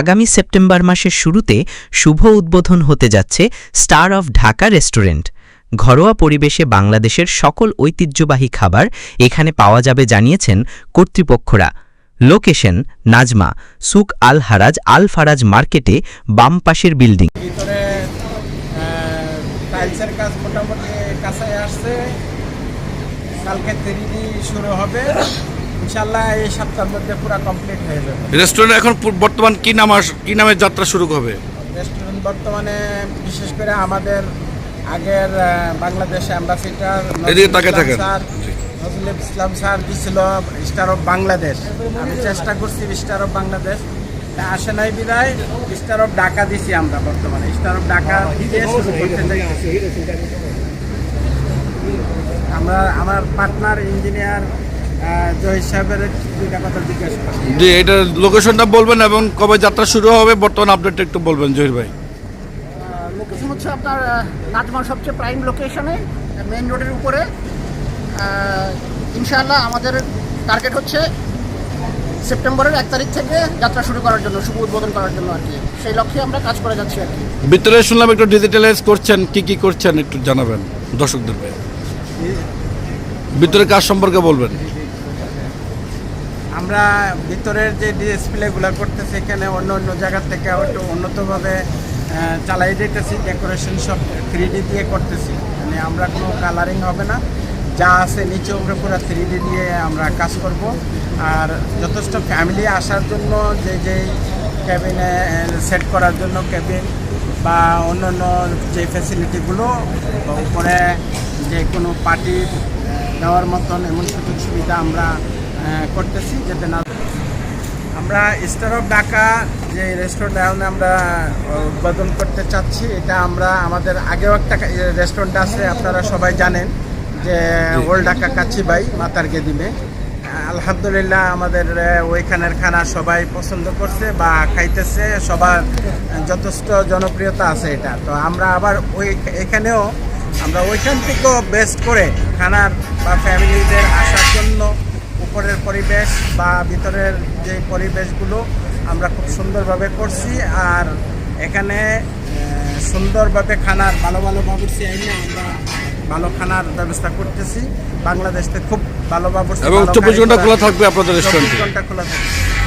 আগামী সেপ্টেম্বর মাসের শুরুতে শুভ উদ্বোধন হতে যাচ্ছে স্টার অফ ঢাকা রেস্টুরেন্ট। ঘরোয়া পরিবেশে বাংলাদেশের সকল ঐতিহ্যবাহী খাবার এখানে পাওয়া যাবে জানিয়েছেন কর্তৃপক্ষরা। Location, Najma, Souq Al Haraj, Al Faraj মার্কেটে বাম পাশের বিল্ডিং। শুরু হবে। এই সপ্তাহের মধ্যে পুরো কমপ্লিট হয়ে যাবে। রেস্টুরেন্ট এখন বর্তমান কি নাম কি নামে যাত্রা শুরু হবে? রেস্টুরেন্ট বর্তমানে বিশেষ করে আমাদের আগের বাংলাদেশ অ্যাম্বাসিডার এদিকে তাকিয়ে থাকেন। নজরুল ইসলাম স্যার দিছিল স্টার অফ বাংলাদেশ। আমি চেষ্টা করছি স্টার অফ বাংলাদেশ। আসে নাই বিদায় স্টার অফ ঢাকা দিছি আমরা বর্তমানে। স্টার অফ ঢাকা দিয়ে শুরু করতে চাইছি আমরা আমার পার্টনার ইঞ্জিনিয়ার জহির সাহেবের দুইটা কথা জিজ্ঞেস করি যে এটা লোকেশনটা বলবেন এবং কবে যাত্রা শুরু হবে বর্তমান আপডেট একটু বলবেন জহির ভাই। লোকেশন হচ্ছে আপনার আহ, নাজমার সবচেয়ে প্রাইম লোকেশনে মেইন রোডের উপরে। ইনশাআল্লাহ আমাদের টার্গেট হচ্ছে সেপ্টেম্বরের এক তারিখ থেকে যাত্রা শুরু করার জন্য শুভ উদ্বোধন করার জন্য আর কি। সেই লক্ষ্যে আমরা কাজ করে যাচ্ছি আর কি। ভিতরে শুনলাম একটু ডিজিটালাইজ করছেন কি কি করছেন একটু জানাবেন দর্শকদের ভিতরে কাজ সম্পর্কে বলবেন। আমরা ভিতরের যে ডিসপ্লেগুলো করতেছি এখানে অন্য অন্য জায়গার থেকে একটু উন্নতভাবে চালাই দিতেছি ডেকোরেশন সব থ্রি দিয়ে করতেছি। মানে আমরা কোনো কালারিং হবে না। যা আছে নিচে, উপরে পুরো থ্রি দিয়ে আমরা কাজ করব। আর যথেষ্ট ফ্যামিলি আসার জন্য, যে যে ক্যাবিনে সেট করার জন্য ক্যাবিন বা অন্য অন্য যে ফ্যাসিলিটিগুলো উপরে যে কোনো পার্টি দেওয়ার মতন এমন সুযোগ সুবিধা আমরা করতেছি যাতে না আমরা স্টার অফ ঢাকা যে রেস্টুরেন্ট এখন আমরা উদ্বোধন করতে চাচ্ছি এটা আমরা আমাদের আগেও একটা রেস্টুরেন্ট আছে আপনারা সবাই জানেন যে ওল্ড ঢাকা কাছিবাই মাতার গেদিমে। আলহামদুলিল্লাহ আমাদের ওইখানের খানা সবাই পছন্দ করছে বা খাইতেছে সবার যথেষ্ট জনপ্রিয়তা আছে এটা। তো আমরা আবার ওই এখানেও আমরা ওইখান থেকেও বেস্ট করে খানার বা ফ্যামিলিদের উপরের পরিবেশ বা ভিতরের যে পরিবেশগুলো আমরা খুব সুন্দরভাবে করছি আর এখানে সুন্দরভাবে খানার ভালো ভালো বাবুর্চি আইনে আমরা ভালো খানার ব্যবস্থা করতেছি বাংলাদেশে খুব ভালো বাবুর্চি এবং চব্বিশ ঘণ্টা খোলা থাকবে আপনাদের 24 রেস্টুরেন্টে? ঘণ্টা খোলা থাকবে